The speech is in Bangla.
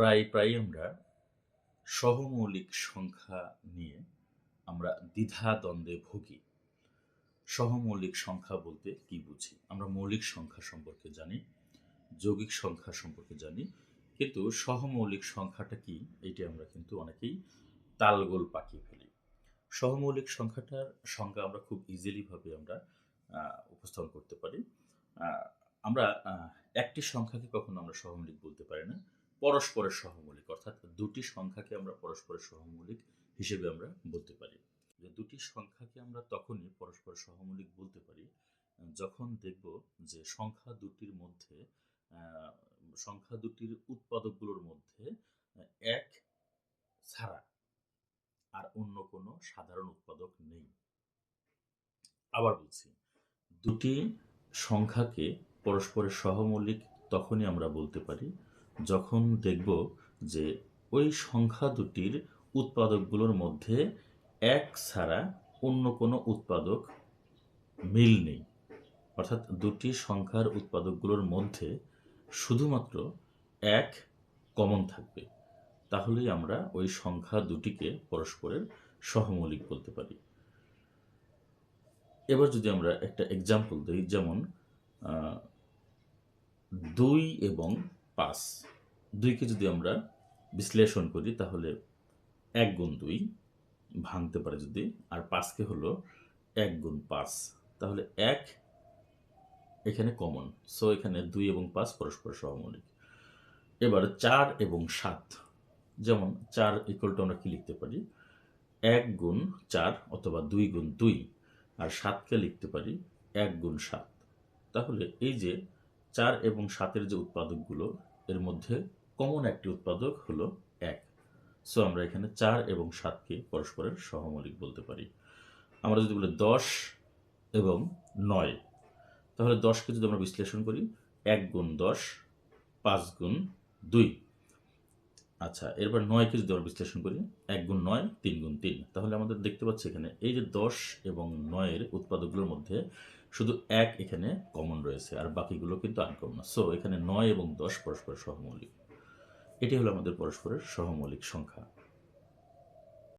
প্রায় প্রায় আমরা সহমৌলিক সংখ্যা নিয়ে আমরা দ্বিধা দ্বন্দ্বে ভুগি। সহমৌলিক সংখ্যা বলতে কি বুঝি? আমরা মৌলিক সংখ্যা সম্পর্কে জানি, যৌগিক সংখ্যা সম্পর্কে জানি, কিন্তু সহমৌলিক সংখ্যাটা কি এটি আমরা কিন্তু অনেকেই তালগোল পাকিয়ে ফেলি। সহমৌলিক সংখ্যাটার সংজ্ঞা আমরা খুব ইজিলিভাবে আমরা উপস্থাপন করতে পারি। আমরা একটি সংখ্যাকে কখনো আমরা সহমৌলিক বলতে পারি না। পরস্পরের সহমৌলিক, অর্থাৎ দুটি সংখ্যাকে আমরা পরস্পরের সহমৌলিক হিসেবে আমরা বলতে পারি। দুটি সংখ্যাকে আমরা তখনই পরস্পর সহমৌলিক বলতে পারি, যখন দেখব যে সংখ্যা দুটির মধ্যে সংখ্যা দুটির উৎপাদকগুলোর মধ্যে এক ছাড়া আর অন্য কোনো সাধারণ উৎপাদক নেই। আবার বলছি, দুটি সংখ্যাকে পরস্পরের সহমৌলিক তখনই আমরা বলতে পারি যখন দেখব যে ওই সংখ্যা দুটির উৎপাদকগুলোর মধ্যে এক ছাড়া অন্য কোনো উৎপাদক মিল নেই, অর্থাৎ দুটি সংখ্যার উৎপাদকগুলোর মধ্যে শুধুমাত্র এক কমন থাকবে, তাহলেই আমরা ওই সংখ্যা দুটিকে পরস্পরের সহমৌলিক বলতে পারি। এবার যদি আমরা একটা এক্সাম্পল দিই, যেমন দুই এবং পাঁচ। দুইকে যদি আমরা বিশ্লেষণ করি, তাহলে এক গুণ দুই ভাঙতে পারে যদি, আর পাঁচকে হলো এক গুণ পাঁচ। তাহলে এক এখানে কমন সো এখানে দুই এবং পাঁচ পরস্পর সহমৌলিক এবার চার এবং সাত। যেমন চার ইকুয়াল টু আমরা কি লিখতে পারি? এক গুণ চার অথবা দুই গুণ দুই। আর সাতকে লিখতে পারি এক গুণ সাত। তাহলে এই যে চার এবং সাতের যে উৎপাদকগুলো এর মধ্যে কমন একটি উৎপাদক হলো এক। সো আমরা এখানে চার এবং সাতকে পরস্পরের সহমৌলিক বলতে পারি। আমরা যদি বলি দশ এবং নয়, তাহলে দশকে যদি আমরা বিশ্লেষণ করি, এক গুণ দশ, পাঁচ গুণ দুই। আচ্ছা এরপর নয়কে যদি আমরা বিশ্লেষণ করি, এক গুণ নয়, তিন গুণ তিন। তাহলে আমাদের দেখতে পাচ্ছি এখানে এই যে দশ এবং নয়ের উৎপাদকগুলোর মধ্যে শুধু এক এখানে কমন রয়েছে, আর বাকিগুলো কিন্তু আনকমন সো এখানে নয় এবং দশ পরস্পর সহমৌলিক। এটি হলো আমাদের পরস্পরের সহমৌলিক সংখ্যা।